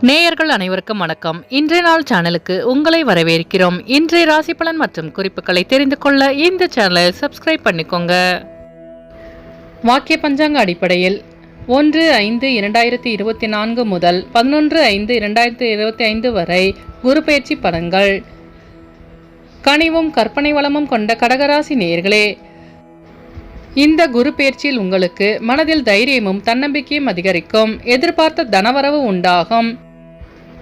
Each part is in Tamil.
நேயர்கள் அனைவருக்கும் வணக்கம். இன்றைய நாள் சேனலுக்கு உங்களை வரவேற்கிறோம். இன்றைய ராசி பலன் மற்றும் குறிப்புகளை தெரிந்து கொள்ள இந்த சேனலை சப்ஸ்கிரைப் பண்ணிக்கோங்க. வாக்கிய பஞ்சாங்க அடிப்படையில் ஒன்று ஐந்து இரண்டாயிரத்தி இருபத்தி நான்கு முதல் பதினொன்று ஐந்து இரண்டாயிரத்தி இருபத்தி ஐந்து வரை குரு பயிற்சி பலன்கள். கனிவும் கற்பனை வளமும் கொண்ட கடகராசி நேயர்களே இந்த குரு பயிற்சியில் உங்களுக்கு மனதில் தைரியமும் தன்னம்பிக்கையும் அதிகரிக்கும். எதிர்பார்த்த தனவரவு உண்டாகும்.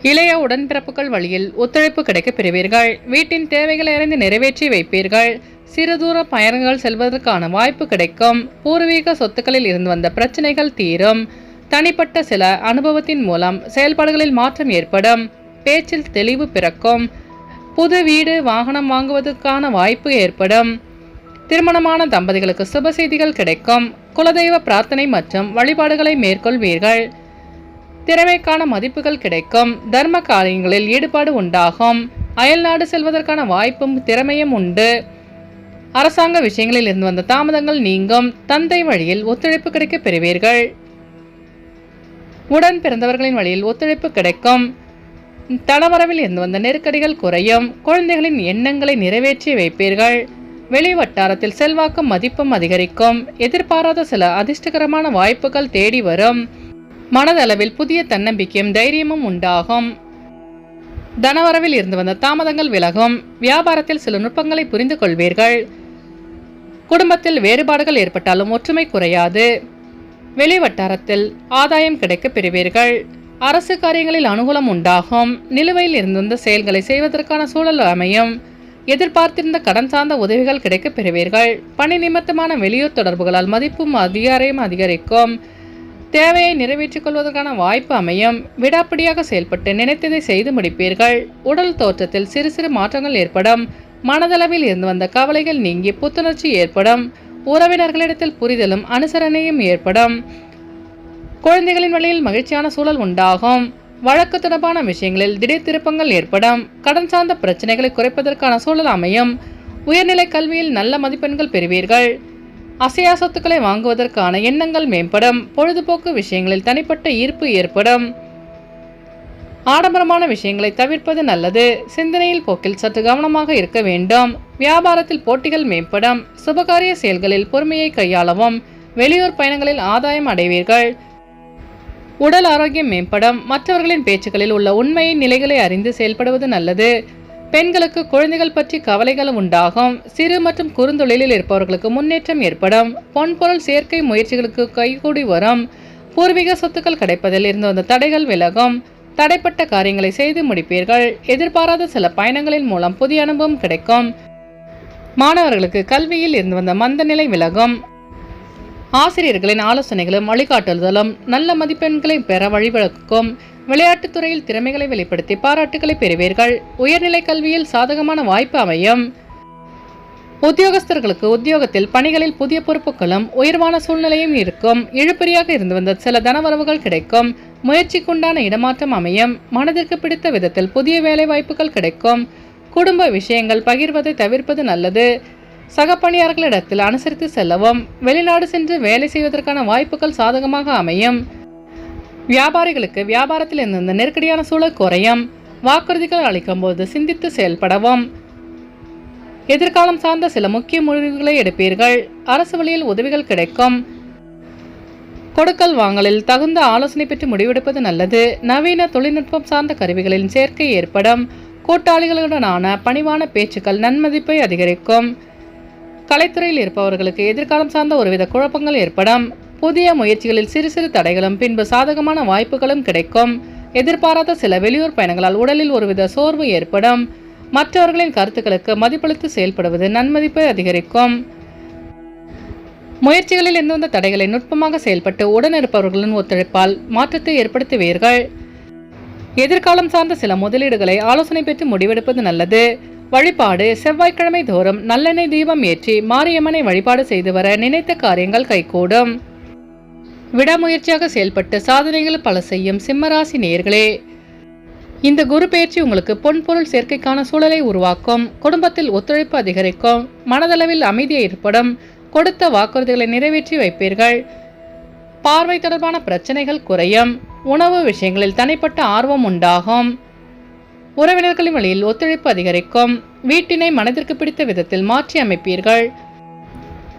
இளைய உடன்பிறப்புகள் வழியில் ஒத்துழைப்பு கிடைக்கப் பெறுவீர்கள். வீட்டின் தேவைகளை அறிந்து நிறைவேற்றி வைப்பீர்கள். சிறு தூர பயணங்கள் செல்வதற்கான வாய்ப்பு கிடைக்கும். பூர்வீக சொத்துக்களில் இருந்து வந்த பிரச்சனைகள் தீரும். தனிப்பட்ட சில அனுபவத்தின் மூலம் செயல்பாடுகளில் மாற்றம் ஏற்படும். பேச்சில் தெளிவு பிறக்கும். புது வீடு வாகனம் வாங்குவதற்கான வாய்ப்பு ஏற்படும். திருமணமான தம்பதிகளுக்கு சுப செய்திகள் கிடைக்கும். குலதெய்வ பிரார்த்தனை மற்றும் வழிபாடுகளை மேற்கொள்வீர்கள். திறமைக்கான மதிப்புகள் கிடைக்கும். தர்ம காரியங்களில் ஈடுபாடு உண்டாகும். அயல்நாடு செல்வதற்கான வாய்ப்பும் திறமையும் உண்டு. அரசாங்க விஷயங்களில் இருந்து வந்த தாமதங்கள் நீங்கும். தந்தை வழியில் ஒத்துழைப்பு கிடைக்கப் பெறுவீர்கள். உடன் பிறந்தவர்களின் வழியில் ஒத்துழைப்பு கிடைக்கும். தனவரவில் இருந்து வந்த நெருக்கடிகள் குறையும். குழந்தைகளின் எண்ணங்களை நிறைவேற்றி வைப்பீர்கள். வெளி வட்டாரத்தில் செல்வாக்கும் மதிப்பும் அதிகரிக்கும். எதிர்பாராத சில அதிர்ஷ்டகரமான வாய்ப்புகள் தேடி வரும். மனதளவில் புதிய தன்னம்பிக்கையும் தைரியமும் உண்டாகும். தனவரவில் இருந்து வந்த தாமதங்கள் விலகும். வியாபாரத்தில் சில நுட்பங்களை புரிந்து கொள்வீர்கள். குடும்பத்தில் வேறுபாடுகள் ஏற்பட்டாலும் ஒற்றுமை குறையாது. வெளி வட்டாரத்தில் ஆதாயம் கிடைக்கப் பெறுவீர்கள். அரசு காரியங்களில் அனுகூலம் உண்டாகும். நிலுவையில் இருந்த செயல்களை செய்வதற்கான சூழல் அமையும். எதிர்பார்த்திருந்த கடன் சார்ந்த உதவிகள் கிடைக்கப் பெறுவீர்கள். பணி நிமித்தமான வெளியூர் தொடர்புகளால் மதிப்பும் அதிகாரையும் அதிகரிக்கும். தேவையை நிறைவேற்றிக் கொள்வதற்கான வாய்ப்பு அமையும். விடாப்பிடியாக செயல்பட்டு நினைத்ததை செய்து முடிப்பீர்கள். உடல் தோற்றத்தில் சிறு சிறு மாற்றங்கள் ஏற்படும். மனதளவில் இருந்து வந்த கவலைகள் நீங்கி புத்துணர்ச்சி ஏற்படும். உறவினர்களிடத்தில் புரிதலும் அனுசரணையும் ஏற்படும். குழந்தைகளின் வழியில் மகிழ்ச்சியான சூழல் உண்டாகும். வழக்கு தொடர்பான விஷயங்களில் திடீர் திருப்பங்கள் ஏற்படும். கடன் சார்ந்த பிரச்சனைகளை குறைப்பதற்கான சூழல் அமையும். உயர்நிலை கல்வியில் நல்ல மதிப்பெண்கள் பெறுவீர்கள். அசையா சொத்துக்களை வாங்குவதற்கான எண்ணங்கள் மேம்படும். பொழுதுபோக்கு விஷயங்களில் தனிப்பட்ட ஈர்ப்பு ஏற்படும். ஆடம்பரமான விஷயங்களை தவிர்ப்பது நல்லது. சிந்தனையில் போக்கில் சற்று கவனமாக இருக்க வேண்டும். வியாபாரத்தில் போட்டிகள் மேம்படும். சுபகாரிய செயல்களில் பொறுமையை கையாளவும். வெளியூர் பயணங்களில் ஆதாயம் அடைவீர்கள். உடல் ஆரோக்கியம் மேம்படும். மற்றவர்களின் பேச்சுக்களில் உள்ள உண்மையின் நிலைகளை அறிந்து செயல்படுவது நல்லது. பெண்களுக்கு குழந்தைகள் பற்றி கவலைகள் உண்டாகும். சிறு மற்றும் குறுந்தொழிலில் இருப்பவர்களுக்கு முன்னேற்றம் ஏற்படும். பொன்பொருள் சேர்க்கை முயற்சிகளுக்கு கைகூடி வரும். பூர்வீக சொத்துக்கள் கிடைப்பதில் இருந்து வந்த தடைகள் விலகும். தடைப்பட்ட காரியங்களை செய்து முடிப்பீர்கள். எதிர்பாராத சில பயணங்களின் மூலம் புதிய அனுபவம் கிடைக்கும். மாணவர்களுக்கு கல்வியில் இருந்து வந்த மந்த நிலை விலகும். ஆசிரியர்களின் ஆலோசனைகளும் வழிகாட்டுதலும் நல்ல மதிப்பெண்களை பெற வழிவகுக்கும். விளையாட்டுத்துறையில் திறமைகளை வெளிப்படுத்தி பாராட்டுகளை பெறுவீர்கள். உயர்நிலை கல்வியில் சாதகமான வாய்ப்பு அமையும். உத்தியோகஸ்தர்களுக்கு உத்தியோகத்தில் பணிகளில் புதிய பொறுப்புகளும் உயர்வான சூழ்நிலையும் இருக்கும். இழுபறியாக இருந்து வந்த சில தனவரவுகள் கிடைக்கும். முயற்சிக்குண்டான இடமாற்றம் அமையும். மனதிற்கு பிடித்த விதத்தில் புதிய வேலை வாய்ப்புகள் கிடைக்கும். குடும்ப விஷயங்கள் பகிர்வதை தவிர்ப்பது நல்லது. சக பணியாளர்களிடத்தில் அனுசரித்து செல்லவும். வெளிநாடு சென்று வேலை செய்வதற்கான வாய்ப்புகள் சாதகமாக அமையும். வியாபாரிகளுக்கு வியாபாரத்தில் இருந்த நெருக்கடியான சூழல் குறையும். வாக்குறுதிகள் அளிக்கும் போது சிந்தித்து செயல்படவும். எதிர்காலம் சார்ந்த சில முக்கிய முடிவுகளை எடுப்பீர்கள். அரசு வழியில் உதவிகள் கிடைக்கும். கொடுக்கல் வாங்கலில் தகுந்த ஆலோசனை பெற்று முடிவெடுப்பது நல்லது. நவீன தொழில்நுட்பம் சார்ந்த கருவிகளின் சேர்க்கை ஏற்படும். கூட்டாளிகளுடனான பணிவான பேச்சுக்கள் நன்மதிப்பை அதிகரிக்கும். கலைத்துறையில் இருப்பவர்களுக்கு எதிர்காலம் சார்ந்த ஒருவித குழப்பங்கள் ஏற்படும். புதிய முயற்சிகளில் சிறு சிறு தடைகளும் பின்பு சாதகமான வாய்ப்புகளும் கிடைக்கும். எதிர்பாராத சில வெளியூர் பயணங்களால் உடலில் ஒருவித சோர்வு ஏற்படும். மற்றவர்களின் கருத்துக்களுக்கு மதிப்பளித்து செயல்படுவது நன்மதிப்பை அதிகரிக்கும். முயற்சிகளில் எந்தெந்த தடைகளை நுட்பமாக செயல்பட்டு உடனிருப்பவர்களின் ஒத்துழைப்பால் மாற்றத்தை ஏற்படுத்துவீர்கள். எதிர்காலம் சார்ந்த சில முதலீடுகளை ஆலோசனை பெற்று முடிவெடுப்பது நல்லது. வழிபாடு செவ்வாய்க்கிழமை தோறும் நல்லெண்ணெய் தீபம் ஏற்றி மாரியம்மனை வழிபாடு செய்து வர நினைத்த காரியங்கள் கைகூடும். விடாமுயற்சியாக செயல்பட்டு சாதனைகள் பல செய்யும் சிம்மராசி நேர்களே இந்த குரு பயிற்சி உங்களுக்கு பொன்பொருள் சேர்க்கைக்கான சூழலை உருவாக்கும் குடும்பத்தில் ஒத்துழைப்பு அதிகரிக்கும் மனதளவில் அமைதியை ஏற்படும் கொடுத்த வாக்குறுதிகளை நிறைவேற்றி வைப்பீர்கள். பார்வை தொடர்பான பிரச்சனைகள் குறையும் உணவு விஷயங்களில் தனிப்பட்ட ஆர்வம் உண்டாகும். உறவினர்களின் வழியில் ஒத்துழைப்பு அதிகரிக்கும் வீட்டினை மனதிற்கு பிடித்த விதத்தில் மாற்றி அமைப்பீர்கள்.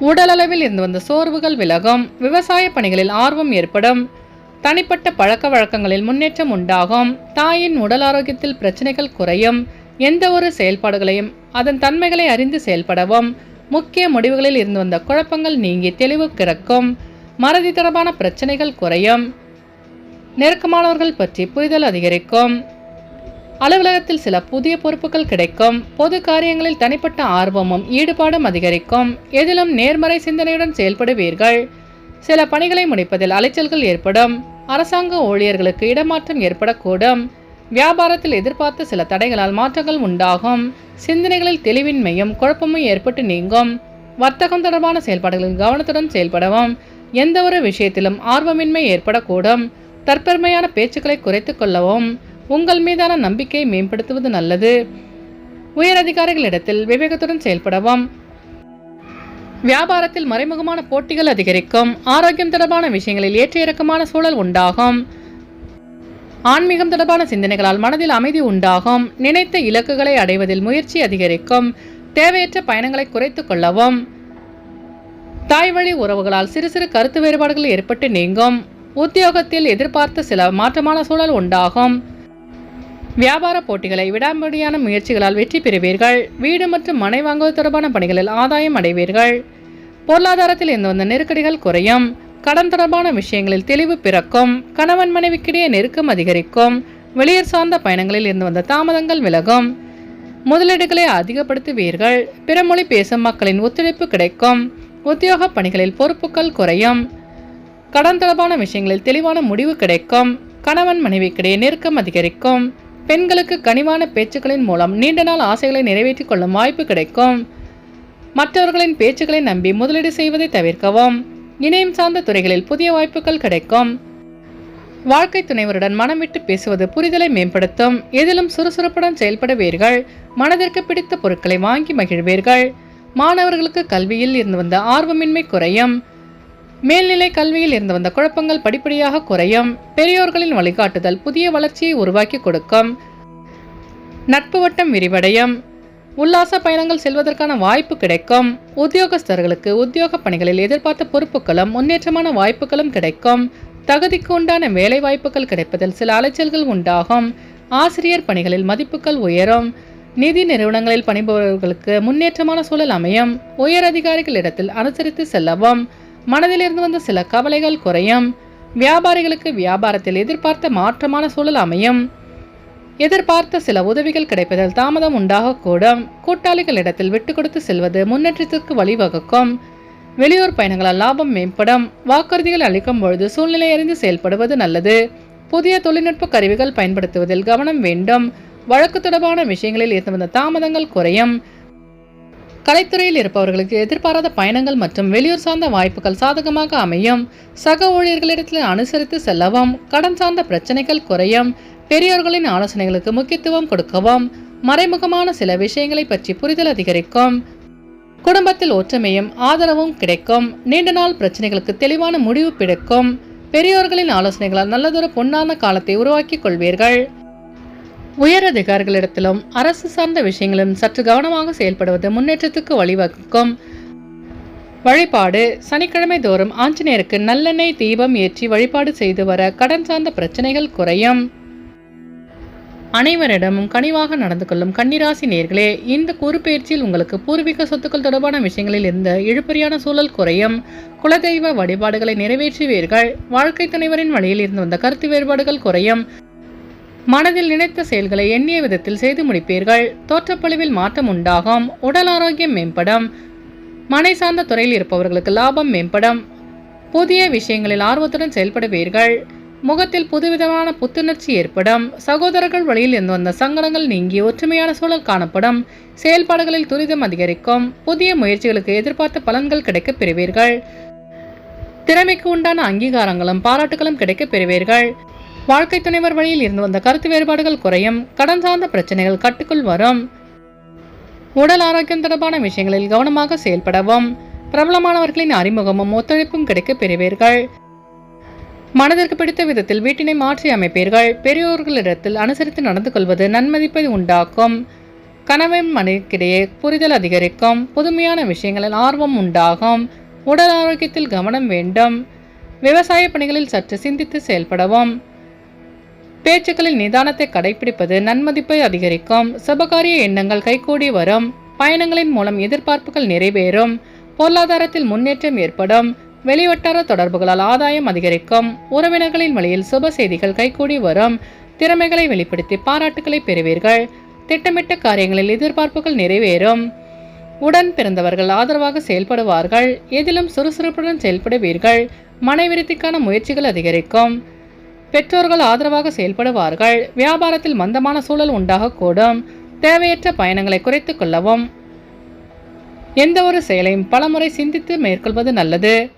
உடலளவில் இருந்து வந்த சோர்வுகள் விலகும் விவசாய பணிகளில் ஆர்வம் ஏற்படும். தனிப்பட்ட பழக்க வழக்கங்களில் முன்னேற்றம் உண்டாகும். தாயின் உடல் ஆரோக்கியத்தில் பிரச்சனைகள் குறையும். எந்த ஒரு செயல்பாடுகளையும் அதன் தன்மைகளை அறிந்து செயல்படவும் முக்கிய முடிவுகளில் இருந்து வந்த குழப்பங்கள் நீங்கி தெளிவு கிறக்கும் மறதி தொடர்பான பிரச்சனைகள் குறையும். நெருக்கமானவர்கள் பற்றி புரிதல் அதிகரிக்கும். அலுவலகத்தில் சில புதிய பொறுப்புகள் கிடைக்கும். பொது காரியங்களில் தனிப்பட்ட ஆர்வமும் ஈடுபாடும் அதிகரிக்கும். எதிலும் நேர்மறை சிந்தனையுடன் செயல்படுவீர்கள். சில பணிகளை முடிப்பதில் அலைச்சல்கள் ஏற்படும். அரசாங்க ஊழியர்களுக்கு இடமாற்றம் ஏற்படக்கூடும். வியாபாரத்தில் எதிர்பார்த்த சில தடைகளால் மாற்றங்கள் உண்டாகும். சிந்தனைகளில் தெளிவின்மையும் குழப்பமும் ஏற்பட்டு நீங்கும். வர்த்தகம் தொடர்பான செயல்பாடுகளில் கவனத்துடன் செயல்படவும். எந்த ஒரு விஷயத்திலும் ஆர்வமின்மை ஏற்படக்கூடும். தற்பெருமையான பேச்சுக்களை குறைத்துக் கொள்ளவும். உங்கள் மீதான நம்பிக்கையை மேம்படுத்துவது நல்லது. உயர் அதிகாரிகளிடத்தில் விவேகத்துடன் செயல்படவும். வியாபாரத்தில் மறைமுகமான போட்டிகள் அதிகரிக்கும். ஆரோக்கியம் தொடர்பான விஷயங்களில் ஏற்ற இறக்கமான சூழல் உண்டாகும். ஆன்மீகம் தொடர்பான சிந்தனைகளால் மனதில் அமைதி உண்டாகும். நினைத்த இலக்குகளை அடைவதில் முயற்சி அதிகரிக்கும். தேவையற்ற பயணங்களை குறைத்துக் கொள்ளவும். தாய் வழி உறவுகளால் சிறு சிறு கருத்து வேறுபாடுகள் ஏற்பட்டு நீங்கும். உத்தியோகத்தில் எதிர்பார்த்த சில மாற்றமான சூழல் உண்டாகும். வியாபார போட்டிகளை விடாமுடியான முயற்சிகளால் வெற்றி பெறுவீர்கள். வீடு மற்றும் மனை வாங்குவது தொடர்பான பணிகளில் ஆதாயம் அடைவீர்கள். பொருளாதாரத்தில் இருந்து வந்த நெருக்கடிகள் குறையும். கடன் தொடர்பான விஷயங்களில் தெளிவு பிறக்கும். கணவன் மனைவிக்கிடையே நெருக்கம் அதிகரிக்கும். வெளியூர் சார்ந்த பயணங்களில் இருந்து வந்த தாமதங்கள் விலகும். முதலீடுகளை அதிகப்படுத்துவீர்கள். பிற மொழி பேசும் மக்களின் ஒத்துழைப்பு கிடைக்கும். உத்தியோக பணிகளில் பொறுப்புகள் குறையும். கடன் தொடர்பான விஷயங்களில் தெளிவான முடிவு கிடைக்கும். கணவன் மனைவிக்கிடையே நெருக்கம் அதிகரிக்கும். பெண்களுக்கு கனிவான பேச்சுக்களின் மூலம் நீண்ட நாள் ஆசைகளை நிறைவேற்றிக் கொள்ளும் வாய்ப்பு கிடைக்கும். மற்றவர்களின் பேச்சுக்களை நம்பி முதலீடு செய்வதை தவிர்க்கவும். இணையம் சார்ந்த துறைகளில் புதிய வாய்ப்புகள் கிடைக்கும். வாழ்க்கை துணைவருடன் மனம் விட்டு பேசுவது புரிதலை மேம்படுத்தும். எதிலும் சுறுசுறுப்புடன் செயல்படுவீர்கள். மனதிற்கு பிடித்த பொருட்களை வாங்கி மகிழ்வீர்கள். மாணவர்களுக்கு கல்வியில் இருந்து வந்த ஆர்வமின்மை குறையும். மேல்நிலை கல்வியில் இருந்து வந்த குழப்பங்கள் படிப்படியாக குறையும். பெரியோர்களின் வழிகாட்டுதல் புதிய வளர்ச்சியை உருவாக்கி கொடுக்கும். நட்பு வட்டம் விரிவடையும். உல்லாச பயணங்கள் செல்வதற்கான வாய்ப்பு கிடைக்கும். உத்தியோகஸ்தர்களுக்கு உத்தியோக பணிகளில் எதிர்பார்த்த பொறுப்புகளும் முன்னேற்றமான வாய்ப்புகளும் கிடைக்கும். தகுதிக்கு உண்டான வேலை வாய்ப்புகள் கிடைப்பதில் சில அலைச்சல்கள் உண்டாகும். ஆசிரியர் பணிகளில் மதிப்புகள் உயரும். நிதி நிறுவனங்களில் பணிபுரிபவர்களுக்கு முன்னேற்றமான சூழல் அமையும். உயர் அதிகாரிகளிடத்தில் அனுசரித்து செல்லவும். மனதிலிருந்து வந்த சில கவலைகள் குறையும். வியாபாரிகளுக்கு வியாபாரத்தில் எதிர்பார்த்த மாற்றமான சூழல் அமையும். எதிர்பார்த்த சில உதவிகள் கிடைப்பதில் தாமதம் உண்டாகக்கூடும். கூட்டாளிகளிடத்தில் விட்டு கொடுத்து செல்வது முன்னேற்றத்திற்கு வழிவகுக்கும். வெளியூர் பயணங்களால் லாபம் மேம்படும். வாக்குறுதிகள் அளிக்கும் பொழுது சூழ்நிலை அறிந்து செயல்படுவது நல்லது. புதிய தொழில்நுட்ப கருவிகள் பயன்படுத்துவதில் கவனம் வேண்டும். வழக்கு தொடர்பான விஷயங்களில் இருந்து வந்த தாமதங்கள் குறையும். கலைத்துறையில் இருப்பவர்களுக்கு எதிர்பாராத பயணங்கள் மற்றும் வெளியூர் சார்ந்த வாய்ப்புகள் சாதகமாக அமையும். சக ஊழியர்களிடத்தில் அனுசரித்து செல்லவும் கடன் சார்ந்த பிரச்சனைகள் குறையும் பெரியோர்களின் ஆலோசனைகளுக்கு முக்கியத்துவம் கொடுக்கவும் மறைமுகமான சில விஷயங்களை பற்றி புரிதல் அதிகரிக்கும். குடும்பத்தில் ஒற்றுமையும் ஆதரவும் கிடைக்கும். நீண்ட நாள் பிரச்சனைகளுக்கு தெளிவான முடிவு பிடிக்கும். பெரியோர்களின் ஆலோசனைகளால் நல்லதொரு பொன்னான காலத்தை உருவாக்கிக் கொள்வீர்கள். உயர் அதிகாரிகளிடத்திலும் அரசு சார்ந்த விஷயங்களிலும் சற்று கவனமாக செயல்படுவது முன்னேற்றத்துக்கு வழிவகுக்கும். வழிபாடு சனிக்கிழமை தோறும் ஆஞ்சநேயருக்கு நல்லெண்ணெய் தீபம் ஏற்றி வழிபாடு செய்து வர கடன் சார்ந்த பிரச்சனைகள் குறையும். அனைவரிடமும் கனிவாக நடந்து கொள்ளும் கன்னிராசி நேர்களே இந்த கூறுபெயர்ச்சியில் உங்களுக்கு பூர்வீக சொத்துக்கள் தொடர்பான விஷயங்களில் இருந்த இழுபறியான சூழல் குறையும்? குலதெய்வ வழிபாடுகளை நிறைவேற்றுவீர்கள். வாழ்க்கை துணைவரின் வழியில் இருந்து வந்த கருத்து வேறுபாடுகள் குறையும். மனதில் நினைத்த செயல்களை எண்ணிய விதத்தில் செய்து முடிப்பீர்கள். தோற்றப்பொழிவில் மாற்றம் உண்டாகும். உடல் ஆரோக்கியம் மேம்படும். மனை சார்ந்த துறையில் இருப்பவர்களுக்கு லாபம் மேம்படும். புதிய விஷயங்களில் ஆர்வத்துடன் செயல்படுவீர்கள். முகத்தில் புதுவிதமான புத்துணர்ச்சி ஏற்படும். சகோதரர்கள் வழியில் இருந்து வந்த சங்கடங்கள் நீங்கி ஒற்றுமையான சூழல் காணப்படும். செயல்பாடுகளில் துரிதம் அதிகரிக்கும். புதிய முயற்சிகளுக்கு எதிர்பார்த்த பலன்கள் கிடைக்கப் பெறுவீர்கள். திறமைக்கு உண்டான அங்கீகாரங்களும் பாராட்டுகளும் கிடைக்கப் பெறுவீர்கள். வாழ்க்கை துணைவர் வழியில் இருந்து வந்த கருத்து வேறுபாடுகள் குறையும். கடன் சார்ந்த பிரச்சனைகள் கட்டுக்குள் வரும். உடல் ஆரோக்கியம் தொடர்பான விஷயங்களில் கவனமாக செயல்படவும். பிரபலமானவர்களின் அறிமுகமும் ஒத்துழைப்பும் கிடைக்கப் பெறுவீர்கள். மனதிற்கு பிடித்த விதத்தில் வீட்டினை மாற்றி அமைப்பீர்கள். பெரியோர்களிடத்தில் அனுசரித்து நடந்து கொள்வது நன்மதிப்பை உண்டாக்கும். கணவன் மனைவிக்கிடையே புரிதல் அதிகரிக்கும். புதுமையான விஷயங்களில் ஆர்வம் உண்டாகும். உடல் ஆரோக்கியத்தில் கவனம் வேண்டும். விவசாய பணிகளில் சற்று சிந்தித்து செயல்படவும். பேச்சுக்களில் நிதானத்தை கடைபிடிப்பது நன்மதிப்பை அதிகரிக்கும். சுபகாரிய எண்ணங்கள் கைகூடி வரும். பயணங்களின் மூலம் எதிர்பார்ப்புகள் நிறைவேறும். பொருளாதாரத்தில் முன்னேற்றம் ஏற்படும். வெளிவட்டார தொடர்புகளால் ஆதாயம் அதிகரிக்கும். உறவினர்களின் வழியில் சுப செய்திகள் கைகூடி வரும். திறமைகளை வெளிப்படுத்தி பாராட்டுகளை பெறுவீர்கள். திட்டமிட்ட காரியங்களில் எதிர்பார்ப்புகள் நிறைவேறும். உடன் பிறந்தவர்கள் ஆதரவாக செயல்படுவார்கள். எதிலும் சுறுசுறுப்புடன் செயல்படுவீர்கள். மனைவிருத்திக்கான முயற்சிகள் அதிகரிக்கும். பெற்றோர்கள் ஆதரவாக செயல்படுவார்கள். வியாபாரத்தில் மந்தமான சூழல் உண்டாகக்கூடும். தேவையற்ற பயணங்களை குறைத்துக் கொள்ளவும். எந்த ஒரு செயலையும் பலமுறை சிந்தித்து மேற்கொள்வது நல்லது.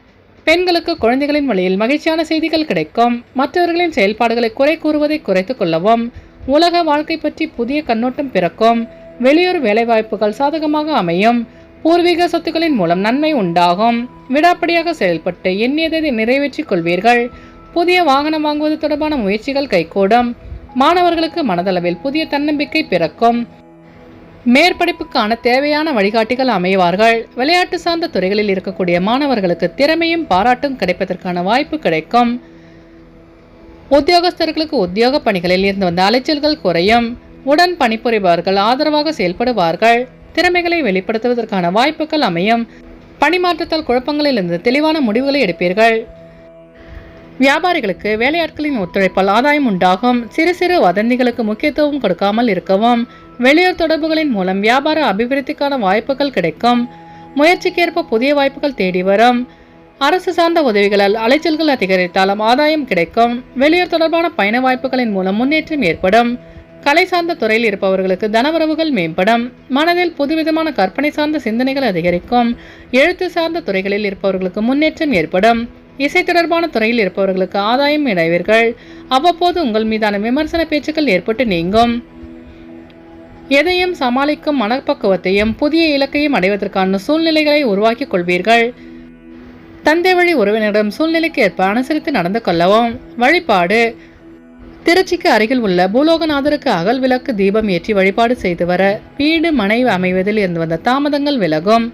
பெண்களுக்கு குழந்தைகளின் வழியில் மகிழ்ச்சியான செய்திகள் கிடைக்கும். மற்றவர்களின் செயல்பாடுகளை குறை கூறுவதை குறைத்துக் கொள்ளவும். உலக வாழ்க்கை பற்றி புதிய கண்ணோட்டம் பிறக்கும். வெளியூர் வேலைவாய்ப்புகள் சாதகமாக அமையும். பூர்வீக சொத்துக்களின் மூலம் நன்மை உண்டாகும். விடாப்படியாக செயல்பட்டு எண்ணியதை நிறைவேற்றிக் கொள்வீர்கள். புதிய வாகனம் வாங்குவது தொடர்பான முயற்சிகள் கைகூடும். மாணவர்களுக்கு மனதளவில் புதிய தன்னம்பிக்கை பிறக்கும். மேற்படிப்புக்கான தேவையான வழிகாட்டிகள் அமைவார்கள். விளையாட்டு சார்ந்த துறைகளில் இருக்கக்கூடிய மாணவர்களுக்கு திறமையும் பாராட்டும் கிடைப்பதற்கான வாய்ப்பு கிடைக்கும். உத்தியோகஸ்தர்களுக்கு உத்தியோக பணிகளில் இருந்து வந்த அலைச்சல்கள் குறையும். உடன் பணிபுரிபவர்கள் ஆதரவாக செயல்படுவார்கள். திறமைகளை வெளிப்படுத்துவதற்கான வாய்ப்புகள் அமையும். பணிமாற்றத்தால் குழப்பங்களிலிருந்து தெளிவான முடிவுகளை எடுப்பீர்கள். வியாபாரிகளுக்கு வேலையாட்களின் ஒத்துழைப்பால் ஆதாயம் உண்டாகும். சிறு சிறு வதந்திகளுக்கு முக்கியத்துவம் கொடுக்காமல் இருக்கவும். வெளியூர் தொடர்புகளின் மூலம் வியாபார அபிவிருத்திக்கான வாய்ப்புகள் கிடைக்கும். முயற்சிக்கேற்ப புதிய வாய்ப்புகள் தேடி வரும். அரசு சார்ந்த உதவிகளால் அலைச்சல்கள் அதிகரித்தாலும் ஆதாயம் கிடைக்கும். வெளியூர் தொடர்பான பயண வாய்ப்புகளின் மூலம் முன்னேற்றம் ஏற்படும். கலை சார்ந்த துறையில் இருப்பவர்களுக்கு தனவரவுகள் மேம்படும். மனதில் புதுவிதமான கற்பனை சார்ந்த சிந்தனைகள் அதிகரிக்கும். எழுத்து சார்ந்த துறைகளில் இருப்பவர்களுக்கு முன்னேற்றம் ஏற்படும். இசை தொடர்பான துறையில் இருப்பவர்களுக்கு ஆதாயம் இடைவீர்கள். அவ்வப்போது உங்கள் மீதான விமர்சன பேச்சுக்கள் ஏற்பட்டு நீங்கும். எதையும் சமாளிக்கும் மனப்பக்குவத்தையும் புதிய இலக்கையும் அடைவதற்கான சூழ்நிலைகளை உருவாக்கிக் கொள்வீர்கள். தந்தை வழி உறவினரிடம் சூழ்நிலைக்கு ஏற்ப அனுசரித்து நடந்து கொள்ளவும். வழிபாடு. திருச்சிக்கு அருகில் உள்ள பூலோகநாதருக்கு அகல் விளக்கு தீபம் ஏற்றி வழிபாடு செய்து வர வீடு மனை அமைவதில் இருந்து வந்த தாமதங்கள் விலகும்.